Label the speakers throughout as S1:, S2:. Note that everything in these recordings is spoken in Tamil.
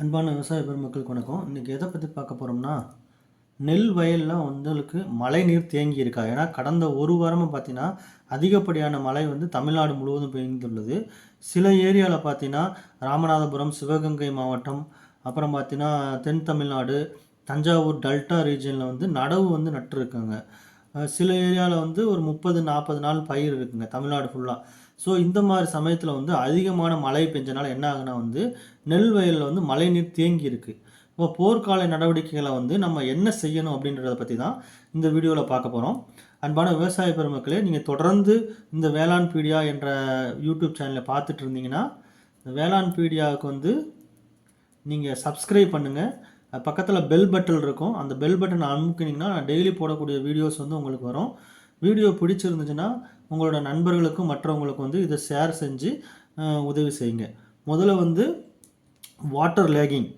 S1: அன்பான விவசாய பெருமக்களுக்கு வணக்கம். இன்றைக்கி எதை பற்றி பார்க்க போகிறோம்னா நெல் வயலில் உங்களுக்கு மழை நீர் தேங்கி இருக்கா? ஏன்னா கடந்த ஒரு வாரமாக பார்த்தீங்கன்னா அதிகப்படியான மழை வந்து தமிழ்நாடு முழுவதும் பெய்துள்ளது. சில ஏரியாவில் பார்த்தீங்கன்னா ராமநாதபுரம் சிவகங்கை மாவட்டம் அப்புறம் பார்த்தீங்கன்னா தென் தமிழ்நாடு தஞ்சாவூர் டெல்டா ரீஜனில் வந்து நடவு வந்து நட்டுருக்காங்க. சில ஏரியாவில் வந்து ஒரு முப்பது நாற்பது நாள் பயிர் இருக்குங்க தமிழ்நாடு ஃபுல்லாக ஸோ இந்த மாதிரி சமயத்தில் வந்து அதிகமான மழை பெஞ்சனால என்ன ஆகுனா வந்து நெல் வயலில் வந்து மழை நீர் தேங்கி இருக்குது இப்போ போர்க்கால நடவடிக்கைகளை வந்து நம்ம என்ன செய்யணும் அப்படின்றத பற்றி தான் இந்த வீடியோவில் பார்க்க போகிறோம் அன்பான விவசாய பெருமக்களே நீங்கள் தொடர்ந்து இந்த வேளாண் பீடியா என்ற யூடியூப் சேனலை பார்த்துட்டு இருந்தீங்கன்னா இந்த வேளாண் பீடியாவுக்கு வந்து நீங்கள் சப்ஸ்கிரைப் பண்ணுங்கள் பக்கத்தில் பெல் பட்டன் இருக்கும். அந்த பெல் பட்டன் அமுக்கினீங்கன்னா நான் டெய்லி போடக்கூடிய வீடியோஸ் வந்து உங்களுக்கு வரும். வீடியோ பிடிச்சிருந்துச்சுன்னா உங்களோட நண்பர்களுக்கும் மற்றவங்களுக்கும் வந்து இதை ஷேர் செஞ்சு உதவி செய்யுங்க. முதல்ல வந்து வாட்டர் லேகிங்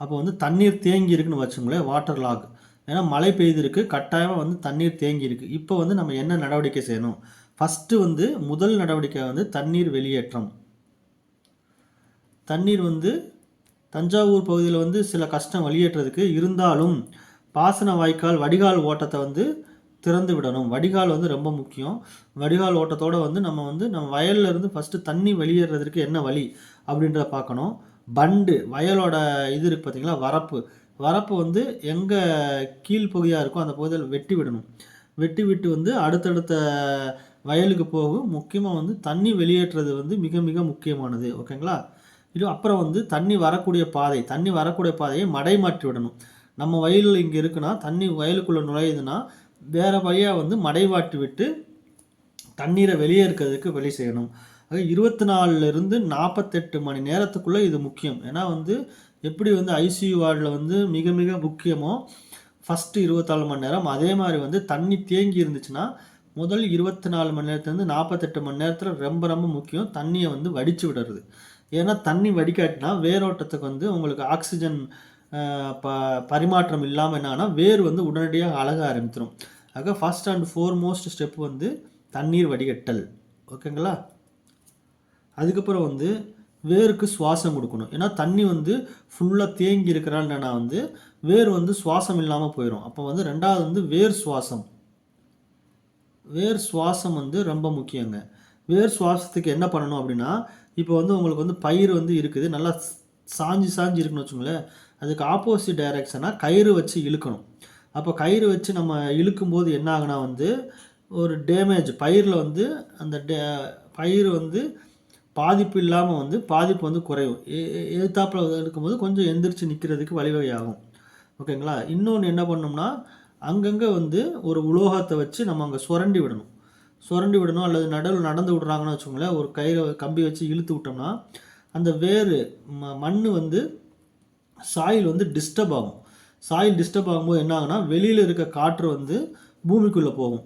S1: அப்போ வந்து தண்ணீர் தேங்கி இருக்குன்னு வச்சுங்களேன் வாட்டர் லாக் ஏன்னா மழை பெய்திருக்கு கட்டாயமாக வந்து தண்ணீர் தேங்கி இருக்கு. இப்போ வந்து நம்ம என்ன நடவடிக்கை செய்யணும்? ஃபஸ்ட்டு வந்து முதல் நடவடிக்கை வந்து தண்ணீர் வெளியேற்றம். தண்ணீர் வந்து தஞ்சாவூர் பகுதியில் வந்து சில கஷ்டம் வெளியேற்றதுக்கு இருந்தாலும் பாசன வாய்க்கால் வடிகால் ஓட்டத்தை வந்து திறந்து விடணும். வடிகால் வந்து ரொம்ப முக்கியம். வடிகால் ஓட்டத்தோடு வந்து நம்ம வந்து நம்ம வயல்ல இருந்து ஃபஸ்ட்டு தண்ணி வெளியேறதுக்கு என்ன வழி அப்படின்றத பார்க்கணும். பண்டு வயலோட இது இருக்குது பார்த்தீங்களா வரப்பு. வரப்பு வந்து எங்கே கீழ்ப்பகுதியாக இருக்கோ அந்த பகுதியில் வெட்டி விடணும். வெட்டி விட்டு வந்து அடுத்தடுத்த வயலுக்கு போகும். முக்கியமாக வந்து தண்ணி வெளியேற்றுறது வந்து மிக மிக முக்கியமானது. ஓகேங்களா? இது அப்புறம் வந்து தண்ணி வரக்கூடிய பாதை. தண்ணி வரக்கூடிய பாதையை மடை மாற்றி விடணும். நம்ம வயலில் இங்கே இருக்குன்னா தண்ணி வயலுக்குள்ளே நுழையுதுன்னா வேறு வழியாக வந்து மடைவாட்டி விட்டு தண்ணீரை வெளியே இருக்கிறதுக்கு வெளி செய்யணும். அது இருபத்தி நாலுலேருந்து நாற்பத்தெட்டு மணி நேரத்துக்குள்ளே இது முக்கியம். ஏன்னா வந்து எப்படி வந்து ஐசியூ வார்டில் வந்து மிக மிக முக்கியமோ ஃபஸ்ட்டு இருபத்தாலு மணி நேரம். அதே மாதிரி வந்து தண்ணி தேங்கி இருந்துச்சுன்னா முதல் இருபத்தி நாலு மணி நேரத்துலேருந்து நாற்பத்தெட்டு மணி நேரத்தில் ரொம்ப ரொம்ப முக்கியம். தண்ணியை வந்து வடித்து விடுறது. ஏன்னா தண்ணி வடிக்காட்டினா வேரோட்டத்துக்கு வந்து உங்களுக்கு ஆக்சிஜன் ப பரிமாற்றம் இல்லாமல் என்னன்னா வேர் வந்து உடனடியாக அழக ஆரம்பிச்சிடும் ஆக ஃபர்ஸ்ட் அண்ட் ஃபோர்மோஸ்ட் ஸ்டெப் வந்து தண்ணீர் வடிகட்டல். ஓகேங்களா அதுக்கப்புறம் வந்து வேருக்கு சுவாசம் கொடுக்கணும். ஏன்னா தண்ணி வந்து ஃபுல்லாக தேங்கி இருக்கிறனால வந்து வேர் வந்து சுவாசம் இல்லாமல் போயிடும் அப்போ வந்து ரெண்டாவது வந்து வேர் சுவாசம். வேர் சுவாசம் வந்து ரொம்ப முக்கியங்க. வேர் சுவாசத்துக்கு என்ன பண்ணணும் அப்படின்னா இப்போ வந்து உங்களுக்கு வந்து பயிர் வந்து இருக்குது. நல்லா சாஞ்சி சாஞ்சு சாஞ்சு இருக்குன்னு வச்சுங்களேன் அதுக்கு ஆப்போசிட் டைரக்ஷனாக கயிறு வச்சு இழுக்கணும். அப்போ கயிறு வச்சு நம்ம இழுக்கும்போது என்ன ஆகுனா வந்து ஒரு டேமேஜ் பயிரில் வந்து அந்த டே பயிர் வந்து பாதிப்பு இல்லாமல் வந்து பாதிப்பு வந்து குறையும். எதிர்த்தாப்பில் இருக்கும்போது கொஞ்சம் எந்திரிச்சு நிற்கிறதுக்கு வழிவகையாகும் ஓகேங்களா இன்னொன்று என்ன பண்ணோம்னா அங்கங்கே வந்து ஒரு உலோகத்தை வச்சு நம்ம அங்கே சுரண்டி விடணும். சுரண்டி விடணும் அல்லது நடுவில் நடந்து விடுறாங்கன்னு வச்சுக்கோங்களேன் ஒரு கயிறை கம்பி வச்சு இழுத்து விட்டோம்னா அந்த வேறு ம மண் வந்து சாயில் வந்து டிஸ்டர்ப் ஆகும். சாயில் டிஸ்டர்ப் ஆகும்போது என்ன ஆகுனா வெளியில் இருக்க காற்று வந்து பூமிக்குள்ளே போகும்.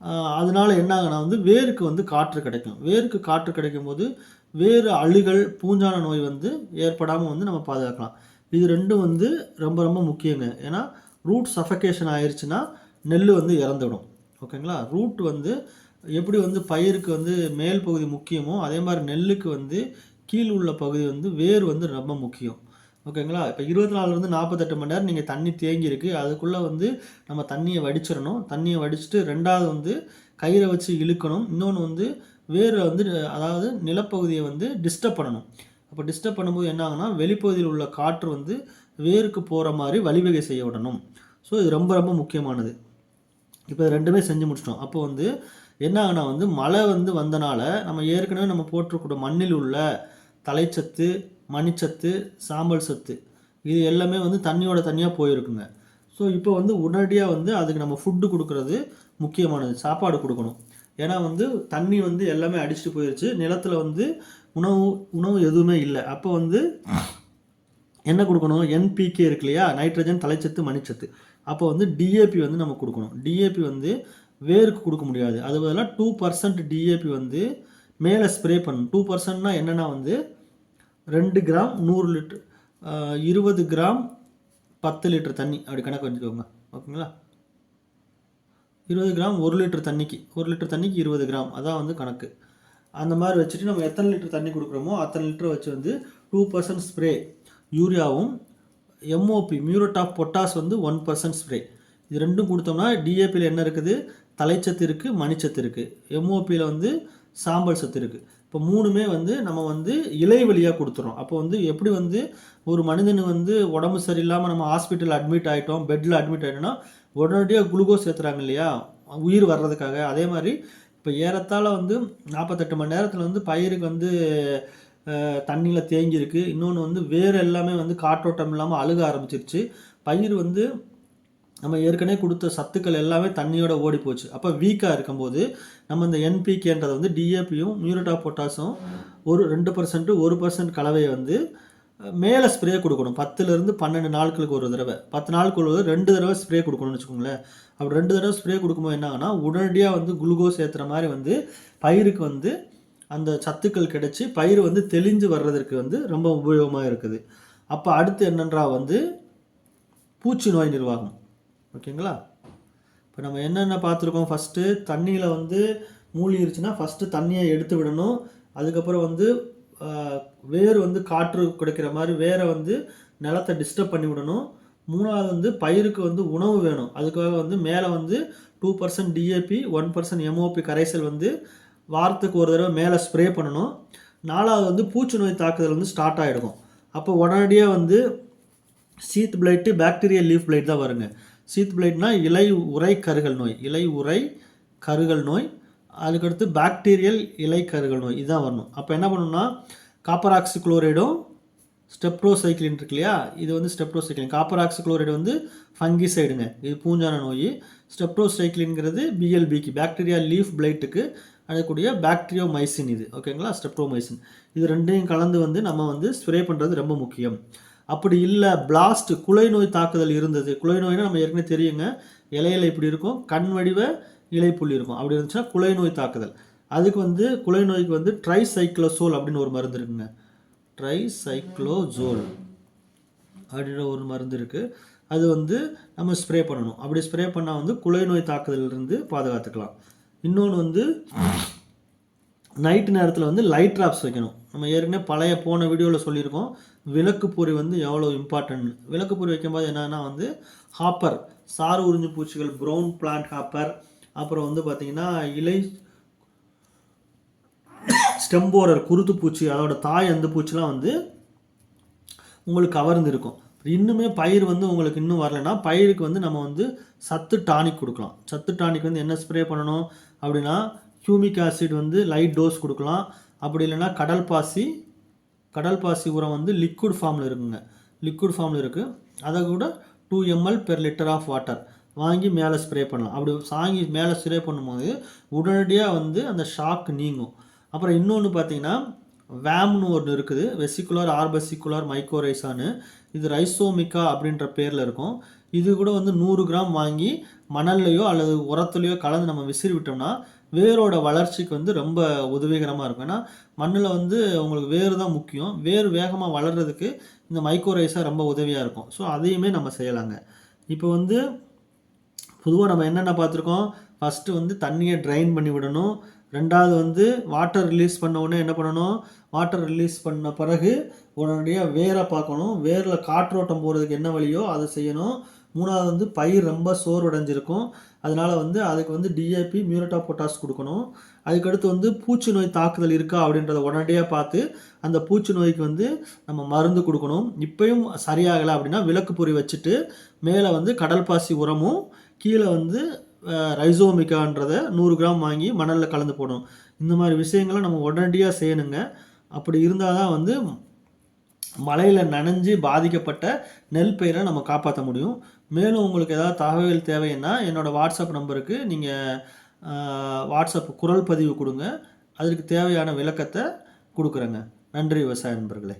S1: அதனால் அதனால என்ன ஆகுனா வந்து வேருக்கு வந்து காற்று கிடைக்கும். வேருக்கு காற்று கிடைக்கும் போது வேறு அழுகல் பூஞ்சான நோய் வந்து ஏற்படாமல் வந்து நம்ம பாதுகாக்கலாம். இது ரெண்டும் வந்து ரொம்ப ரொம்ப முக்கியங்க. ஏன்னா ரூட் சஃபகேஷன் ஆயிடுச்சுன்னா நெல் வந்து இறந்துவிடும் ஓகேங்களா? ரூட் வந்து எப்படி வந்து பயிருக்கு வந்து மேல் பகுதி முக்கியமோ அதே மாதிரி நெல்லுக்கு வந்து கீழ் உள்ள பகுதி வந்து வேர் வந்து ரொம்ப முக்கியம். ஓகேங்களா? இப்போ இருபத்தி நாலுலேருந்து நாற்பத்தெட்டு மணி நேரம் நீங்கள் தண்ணி தேங்கி இருக்கு அதுக்குள்ளே வந்து நம்ம தண்ணியை வடிச்சிடணும். தண்ணியை வடிச்சிட்டு ரெண்டாவது வந்து கயிறை வச்சு இழுக்கணும். இன்னொன்று வந்து வேரை வந்து அதாவது நிலப்பகுதியை வந்து டிஸ்டர்ப் பண்ணணும். அப்போ டிஸ்டர்ப் பண்ணும்போது என்ன ஆகுனா வெளிப்பகுதியில் உள்ள காற்று வந்து வேருக்கு போகிற மாதிரி வழிவகை செய்ய விடணும். ஸோ இது ரொம்ப ரொம்ப முக்கியமானது. இப்போ ரெண்டுமே செஞ்சு முடிச்சிட்டோம். அப்போ வந்து என்ன ஆகுனா வந்து மழை வந்து வந்தனால நம்ம ஏற்கனவே நம்ம போட்டிருக்கூட மண்ணில் உள்ள தலைச்சத்து மணிச்சத்து சாம்பல் சத்து. இது எல்லாமே வந்து தண்ணியோட தண்ணியாக போயிருக்குங்க. ஸோ இப்போ வந்து உடனடியாக வந்து அதுக்கு நம்ம ஃபுட்டு கொடுக்கறது முக்கியமானது. சாப்பாடு கொடுக்கணும். ஏன்னா வந்து தண்ணி வந்து எல்லாமே அடிச்சுட்டு போயிடுச்சு நிலத்தில் வந்து உணவு உணவு எதுவுமே இல்லை. அப்போ வந்து என்ன கொடுக்கணும்? என்பிகே இருக்கு இல்லையா? நைட்ரஜன் தலைச்சத்து மணிச்சத்து. அப்போ வந்து டிஏபி வந்து நம்ம கொடுக்கணும். டிஏபி வந்து வேருக்கு கொடுக்க முடியாது. அது பதிலாக டூ பர்சன்ட் டிஏபி வந்து மேலே ஸ்ப்ரே பண்ணணும். டூ பர்சன்ட்னா என்னென்னா வந்து ரெண்டு கிராம் நூறு லிட்டர் இருபது கிராம் பத்து லிட்டர் தண்ணி. அப்படி கணக்கு வச்சுக்கோங்க. ஓகேங்களா? இருபது கிராம் ஒரு லிட்டர் தண்ணிக்கு ஒரு லிட்டர் தண்ணிக்கு இருபது கிராம். அதான் வந்து கணக்கு. அந்த மாதிரி வச்சுட்டு நம்ம எத்தனை லிட்டர் தண்ணி கொடுக்குறோமோ அத்தனை லிட்டர் வச்சு வந்து டூ பர்சன்ட் ஸ்ப்ரே யூரியாவும் எம்ஓபி மியூரட் ஆஃப் பொட்டாஸ் வந்து ஒன் பர்சன்ட் ஸ்ப்ரே. இது ரெண்டும் கொடுத்தோம்னா டிஏபியில் என்ன இருக்குது? தலைச்சத்து இருக்குது மணிச்சத்து இருக்குது எம்ஓபியில் வந்து சாம்பல் சத்து இருக்குது இப்போ மூணுமே வந்து நம்ம வந்து இலை வழியாக கொடுத்துறோம். அப்போ வந்து எப்படி வந்து ஒரு மனிதன் வந்து உடம்பு சரியில்லாமல் நம்ம ஹாஸ்பிட்டல் அட்மிட் ஆகிட்டோம் பெட்டில் அட்மிட் ஆகிட்டோம்னா உடனடியாக குளுக்கோஸ் ஏற்றுறாங்க இல்லையா? உயிர் வர்றதுக்காக. அதே மாதிரி இப்போ ஏறத்தாழ வந்து நாற்பத்தெட்டு மணி நேரத்தில் வந்து பயிருக்கு வந்து தண்ணியில் தேங்கியிருக்கு. இன்னொன்று வந்து வேறு எல்லாமே வந்து காற்றோட்டம் இல்லாமல் அழுக ஆரம்பிச்சிருச்சு. பயிர் வந்து நம்ம ஏற்கனவே கொடுத்த சத்துக்கள் எல்லாமே தண்ணியோட ஓடி போச்சு. அப்போ வீக்காக இருக்கும்போது நம்ம இந்த என்பிகேன்றதை வந்து டிஏபியும் மியூரட் ஆஃப் பொட்டாஸும் ஒரு ரெண்டு பர்சன்ட்டு ஒரு பர்சன்ட் கலவையை வந்து மேலே ஸ்ப்ரே கொடுக்கணும். பத்துலேருந்து பன்னெண்டு நாட்களுக்கு ஒரு தடவை. பத்து நாளுக்கு ஒரு ரெண்டு தடவை ஸ்ப்ரே கொடுக்கணும்னு வச்சுக்கோங்களேன். அப்படி ரெண்டு தடவை ஸ்ப்ரே கொடுக்கும்போது என்ன ஆகுனா உடனடியாக வந்து குளுக்கோஸ் ஏற்றுற மாதிரி வந்து பயிருக்கு வந்து அந்த சத்துக்கள் கிடைச்சி பயிர் வந்து தெளிஞ்சு வர்றதற்கு வந்து ரொம்ப உபயோகமாக இருக்குது. அப்போ அடுத்து என்னன்றா வந்து பூச்சி நோய் நிர்வாகம். ஓகேங்களா? இப்போ நம்ம என்னென்ன பார்த்துருக்கோம்? ஃபஸ்ட்டு தண்ணியில் வந்து மூழ்கிருச்சுன்னா ஃபஸ்ட்டு தண்ணியை எடுத்து விடணும். அதுக்கப்புறம் வந்து வேர் வந்து காற்று கிடைக்கிற மாதிரி வேரை வந்து நிலத்தை டிஸ்டர்ப் பண்ணி விடணும். மூணாவது வந்து பயிருக்கு வந்து உணவு வேணும். அதுக்காக வந்து மேலே வந்து two percent DAP one percent MOP கரைசல் வந்து வாரத்துக்கு ஒரு தடவை மேலே ஸ்ப்ரே பண்ணணும். நாலாவது வந்து பூச்சி நோய் தாக்குதல் வந்து ஸ்டார்ட் ஆகிடும் அப்போ உடனடியாக வந்து seed blight bacterial leaf blight தான் வருங்க. சீத் பிளைட்னா இலை உரை கருகல் நோய் இலை உரை கருகல் நோய் அதுக்கடுத்து பாக்டீரியல் இலை கருகல் நோய் இதுதான் வரணும். அப்போ என்ன பண்ணணும்னா காப்பர் ஆக்சி குளோரைடும் ஸ்டெப்ரோசைக்ளின் இருக்கு இல்லையா? இது வந்து ஸ்டெப்ரோசைக்ளின் காப்பர் ஆக்சி குளோரைடு வந்து ஃபங்கிசைடுங்க இது பூஞ்சான நோய். ஸ்டெப்ரோசைக்ளின்ங்கிறது பிஎல்பிக்கு பாக்டீரியா லீஃப் பிளைட்டுக்கு அடையக்கூடிய பாக்டீரியோமைசின் இது. ஓகேங்களா ஸ்டெப்ரோமைசின் இது ரெண்டையும் கலந்து வந்து நம்ம வந்து ஸ்ப்ரே பண்ணுறது ரொம்ப முக்கியம். அப்படி இல்லை பிளாஸ்ட் குலை நோய் தாக்குதல் இருந்தது. குலை நோய்னா நம்ம ஏற்கனவே தெரியுங்க. இலையில இப்படி இருக்கும். கண் வடிவ இலைப்புள்ளி இருக்கும். அப்படி இருந்துச்சுன்னா குலை நோய் தாக்குதல். அதுக்கு வந்து குலை நோய்க்கு வந்து ட்ரைசைக்ளோசோல் அப்படின்னு ஒரு மருந்து இருக்குங்க. ட்ரைசைக்ளோசோல் அப்படின்ற ஒரு மருந்து இருக்குது அது வந்து நம்ம ஸ்ப்ரே பண்ணணும். அப்படி ஸ்ப்ரே பண்ணால் வந்து குலை நோய் தாக்குதலிருந்து பாதுகாத்துக்கலாம். இன்னொன்று வந்து நைட்டு நேரத்தில் வந்து லைட் ட்ராப்ஸ் வைக்கணும். நம்ம ஏற்கனவே பழைய போன வீடியோவில் சொல்லியிருக்கோம். விளக்கு பொறி வந்து எவ்வளோ இம்பார்ட்டன்ட் விளக்கு பொறி வைக்கும்போது என்னென்னா வந்து ஹாப்பர் சாறு உறிஞ்சு பூச்சிகள் ப்ரௌன் பிளான்ட் ஹாப்பர் அப்புறம் வந்து பார்த்திங்கன்னா இலை ஸ்டெம்போரர் குருத்து பூச்சி அதோட தாய் அந்த பூச்சிலாம் வந்து உங்களுக்கு கவர்ந்து இருக்கும் இன்னுமே பயிர் வந்து உங்களுக்கு இன்னும் வரலைன்னா பயிருக்கு வந்து நம்ம வந்து சத்து டானிக் கொடுக்கலாம். சத்து டானிக் வந்து என்ன ஸ்ப்ரே பண்ணணும் அப்படின்னா ஹியூமிக் ஆசிட் வந்து லைட் டோஸ் கொடுக்கலாம். அப்படி இல்லைன்னா கடல் பாசி கடல் பாசி உரம் வந்து லிக்விட் ஃபார்மில் இருக்குங்க. லிக்விட் ஃபார்மில் இருக்குது அதை கூட two ml per litre of water வாங்கி மேலே ஸ்ப்ரே பண்ணலாம். அப்படி வாங்கி மேலே ஸ்ப்ரே பண்ணும்போது உடனடியாக வந்து அந்த ஷாக் நீங்கும். அப்புறம் இன்னொன்று பார்த்தீங்கன்னா வேம்னு ஒன்று இருக்குது. வெசிகுலர் ஆர்பசிகுலர் மைக்கோரைசான்னு இது ரைசோமிக்கா அப்படின்ற பேரில் இருக்கும். இது கூட வந்து நூறு கிராம் வாங்கி மணல்லையோ அல்லது உரத்துலையோ கலந்து நம்ம விசிறி விட்டோம்னா வேரோட வளர்ச்சிக்கு வந்து ரொம்ப உதவிகரமாக இருக்கும். ஏன்னா மண்ணில் வந்து உங்களுக்கு வேர் தான் முக்கியம். வேர் வேகமாக வளர்கிறதுக்கு இந்த மைக்ரோரைஸாக ரொம்ப உதவியாக இருக்கும். ஸோ அதையுமே நம்ம செய்யலாங்க. இப்போ வந்து பொதுவாக நம்ம என்னென்ன பார்த்துருக்கோம்? ஃபஸ்ட்டு வந்து தண்ணியை ட்ரைன் பண்ணி விடணும். ரெண்டாவது வந்து வாட்டர் ரிலீஸ் பண்ண உடனே என்ன பண்ணணும்? வாட்டர் ரிலீஸ் பண்ண பிறகு உடனடியாக வேரை பார்க்கணும். வேரில் காற்றோட்டம் போகிறதுக்கு என்ன வழியோ அதை செய்யணும். மூணாவது வந்து பயிர் ரொம்ப சோர்வடைஞ்சிருக்கும். அதனால வந்து அதுக்கு வந்து டிஏபி மியூரட்டா பொட்டாஸ் கொடுக்கணும். அதுக்கடுத்து வந்து பூச்சி நோய் தாக்குதல் இருக்கா அப்படின்றத உடனடியாக பார்த்து அந்த பூச்சி நோய்க்கு வந்து நம்ம மருந்து கொடுக்கணும். இப்போயும் சரியாகலை அப்படின்னா விளக்கு பொறி வச்சுட்டு மேலே வந்து கடல் பாசி உரமும் கீழே வந்து ரைசோமிக்கான்றதை நூறு கிராம் வாங்கி மணலில் கலந்து போடணும். இந்த மாதிரி விஷயங்களை நம்ம உடனடியாக செய்யணுங்க. அப்படி இருந்தால் தான் வந்து மழையில் நனைஞ்சு பாதிக்கப்பட்ட நெல் பயிரை நம்ம காப்பாற்ற முடியும். மேலும் உங்களுக்கு ஏதாவது தகவல் தேவைன்னா என்னோடய வாட்ஸ்அப் நம்பருக்கு நீங்கள் வாட்ஸ்அப் குரல் பதிவு கொடுங்க. அதற்கு தேவையான விளக்கத்தை கொடுக்குறேங்க. நன்றி விவசாய நண்பர்களே.